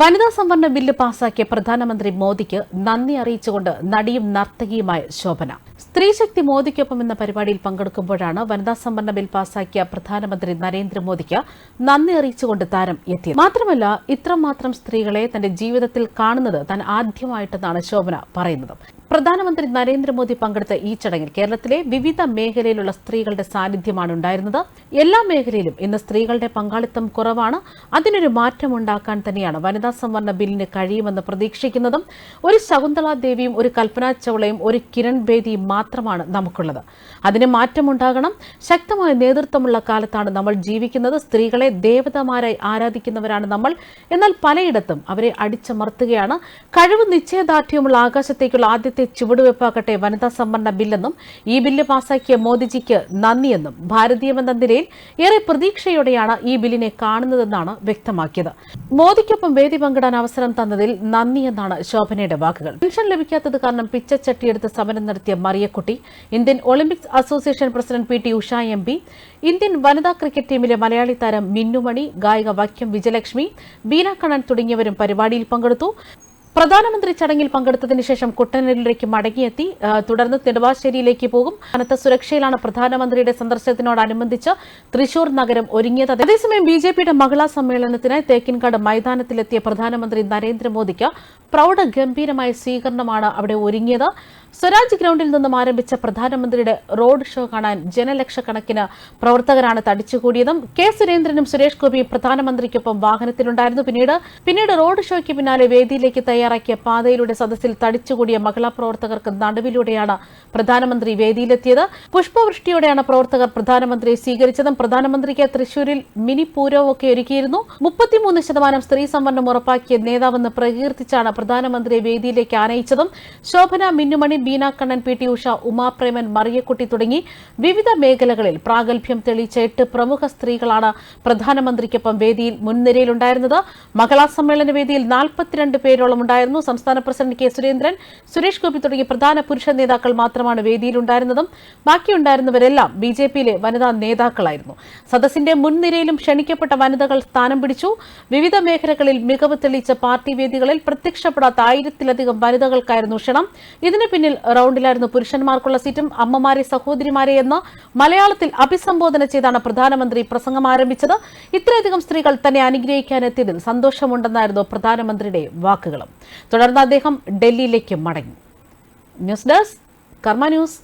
വനിതാ സംവരണ ബില്ല് പാസാക്കിയ പ്രധാനമന്ത്രി മോദിക്ക് നന്ദി അറിയിച്ചുകൊണ്ട് നടിയും നർത്തകിയുമായ ശോഭന. സ്ത്രീശക്തി മോദിക്കൊപ്പം എന്ന പരിപാടിയിൽ പങ്കെടുക്കുമ്പോഴാണ് വനിതാ സംവരണ ബിൽ പാസാക്കിയ പ്രധാനമന്ത്രി നരേന്ദ്രമോദിക്ക് നന്ദി അറിയിച്ചുകൊണ്ട് താരം എത്തിയത്. മാത്രമല്ല ഇത്രമാത്രം സ്ത്രീകളെ തന്റെ ജീവിതത്തിൽ കാണുന്നത് താൻ ആദ്യമായിട്ടെന്നാണ് ശോഭന പറയുന്നത്. പ്രധാനമന്ത്രി നരേന്ദ്രമോദി പങ്കെടുത്ത ഈ ചടങ്ങിൽ കേരളത്തിലെ വിവിധ മേഖലയിലുള്ള സ്ത്രീകളുടെ സാന്നിധ്യമാണ് ഉണ്ടായിരുന്നത്. എല്ലാ മേഖലയിലും ഇന്ന് സ്ത്രീകളുടെ പങ്കാളിത്തം കുറവാണ്. അതിനൊരു മാറ്റമുണ്ടാക്കാൻ തന്നെയാണ് വനിതാ സംവരണ ബില്ലിന് കഴിയുമെന്ന് പ്രതീക്ഷിക്കുന്നതും. ഒരു ശകുന്തള ദേവിയും ഒരു കൽപ്പന ചൗളയും ഒരു കിരൺ ബേദിയും മാത്രമാണ് നമുക്കുള്ളത്. അതിന് മാറ്റമുണ്ടാകണം. ശക്തമായ നേതൃത്വമുള്ള കാലത്താണ് നമ്മൾ ജീവിക്കുന്നത്. സ്ത്രീകളെ ദേവതമാരായി ആരാധിക്കുന്നവരാണ് നമ്മൾ. എന്നാൽ പലയിടത്തും അവരെ അടിച്ചമർത്തുകയാണ്. കഴിവ് നിശ്ചയദാർഢ്യമുള്ള ആകാശത്തേക്കുള്ള ആദ്യത്തെ ചുവടുവെപ്പാകട്ടെ വനിതാ സംവരണ ബില്ലെന്നും ഈ ബില്ല് പാസാക്കിയ മോദിജിക്ക് നന്ദിയെന്നും ഭാരതീയമെന്ന നിലയിൽ ഏറെ പ്രതീക്ഷയോടെയാണ് ഈ ബില്ലിനെ കാണുന്നതെന്നാണ് വ്യക്തമാക്കിയത്. മോദിക്കൊപ്പം വേദി പങ്കിടാൻ അവസരം തന്നതിൽ നന്ദിയെന്നാണ് ശോഭനയുടെ വാക്കുകൾ. പെൻഷൻ ലഭിക്കാത്തത് കാരണം പിച്ചച്ചട്ടിയെടുത്ത് സമരം നടത്തിയ Mariyakutty Indian Olympics association president P T Usha M P Indian വനിതാ ക്രിക്കറ്റ് ടീമിലെ മലയാളി താരം മിന്നുമണി ഗായിക വൈക്കം വിജയലക്ഷ്മി ബീന കണ്ണൻ തുടങ്ങിയവരും പരിപാടിയിൽ പങ്കെടുത്തു. പ്രധാനമന്ത്രി ചടങ്ങിൽ പങ്കെടുത്തതിന് ശേഷം മടങ്ങിയെത്തി. തുടർന്ന് നെടുവാശ്ശേരിയിലേക്ക് പോകും. കനത്ത സുരക്ഷയിലാണ് പ്രധാനമന്ത്രിയുടെ സന്ദർശനത്തിനോടനുബന്ധിച്ച് തൃശൂർ നഗരം ഒരുങ്ങിയത്. അതേസമയം ബി ജെ പിയുടെ മഹിളാ സമ്മേളനത്തിനായി തേക്കിൻകാട് മൈതാനത്തിലെത്തിയ പ്രധാനമന്ത്രി നരേന്ദ്രമോദിക്ക് പ്രൗഢഗംഭീരമായ സ്വീകരണമാണ് അവിടെ ഒരുങ്ങിയത്. സ്വരാജ് ഗ്രൗണ്ടിൽ നിന്നും ആരംഭിച്ച പ്രധാനമന്ത്രിയുടെ റോഡ് ഷോ കാണാൻ ജനലക്ഷക്കണക്കിന് പ്രവർത്തകരാണ് തടിച്ചുകൂടിയതും കെ സുരേന്ദ്രനും സുരേഷ് ഗോപിയും പ്രധാനമന്ത്രിക്കൊപ്പം വാഹനത്തിലുണ്ടായിരുന്നു പിന്നീട്. പിന്നീട് റോഡ് ഷോയ്ക്ക് പിന്നാലെ വേദിയിലേക്ക് തയ്യാറാക്കിയ പാതയിലൂടെ സദസ്സിൽ തടിച്ചുകൂടിയ മഹിളാ പ്രവർത്തകർക്ക് നടുവിലൂടെയാണ് പ്രധാനമന്ത്രി വേദിയിലെത്തിയത്. പുഷ്പവൃഷ്ടിയോടെയാണ് പ്രവർത്തകർ പ്രധാനമന്ത്രിയെ സ്വീകരിച്ചതും പ്രധാനമന്ത്രിക്ക് തൃശൂരിൽ മിനി പൂരവുമൊക്കെ ഒരുക്കിയിരുന്നു. മുപ്പത്തിമൂന്ന് ശതമാനം സ്ത്രീ സംവരണം ഉറപ്പാക്കിയ നേതാവെന്ന് പ്രകീർത്തിച്ചാണ് പ്രധാനമന്ത്രിയെ വേദിയിലേക്ക് ആനയിച്ചതും. ശോഭന മിന്നുമണി ബീന കണ്ണൻ പി ടി ഉഷ ഉമാപ്രേമൻ മറിയക്കുട്ടി തുടങ്ങി വിവിധ മേഖലകളിൽ പ്രാഗൽഭ്യം തെളിയിച്ച എട്ട് പ്രമുഖ സ്ത്രീകളാണ് പ്രധാനമന്ത്രിക്കൊപ്പം വേദിയിൽ മുൻനിരയിലുണ്ടായിരുന്നത്. മഹിളാ സമ്മേളന വേദിയിൽ നാൽപ്പത്തിരണ്ട് പേരോളം ഉണ്ടായിരുന്നു. സംസ്ഥാന പ്രസിഡന്റ് കെ സുരേന്ദ്രൻ സുരേഷ് ഗോപി തുടങ്ങിയ പ്രധാന പുരുഷ നേതാക്കൾ മാത്രമാണ് വേദിയിലുണ്ടായിരുന്നതും. ബാക്കിയുണ്ടായിരുന്നവരെല്ലാം ബി ജെ പിയിലെ വനിതാ നേതാക്കളായിരുന്നു. സദസ്സിന്റെ മുൻനിരയിലും ക്ഷണിക്കപ്പെട്ട വനിതകൾ സ്ഥാനം പിടിച്ചു. വിവിധ മേഖലകളിൽ മികവ് തെളിയിച്ച പാർട്ടി വേദികളിൽ പ്രത്യക്ഷപ്പെടാത്ത ആയിരത്തിലധികം വനിതകൾക്കായിരുന്നു ക്ഷണം. ഇതിന് പിന്നിൽ റൗണ്ടിലായിരുന്നു പുരുഷന്മാർക്കുള്ള സീറ്റും അമ്മമാരെ സഹോദരിമാരെ എന്ന് മലയാളത്തിൽ അഭിസംബോധന ചെയ്താണ് പ്രധാനമന്ത്രി പ്രസംഗം ആരംഭിച്ചത്. ഇത്രയധികം സ്ത്രീകൾ തന്നെ അനുഗ്രഹിക്കാനെത്തിയതിൽ സന്തോഷമുണ്ടെന്നായിരുന്നു പ്രധാനമന്ത്രിയുടെ വാക്കുകളും. തുടർന്ന് അദ്ദേഹം ഡൽഹിയിലേക്ക് മടങ്ങി. News desk Karma news.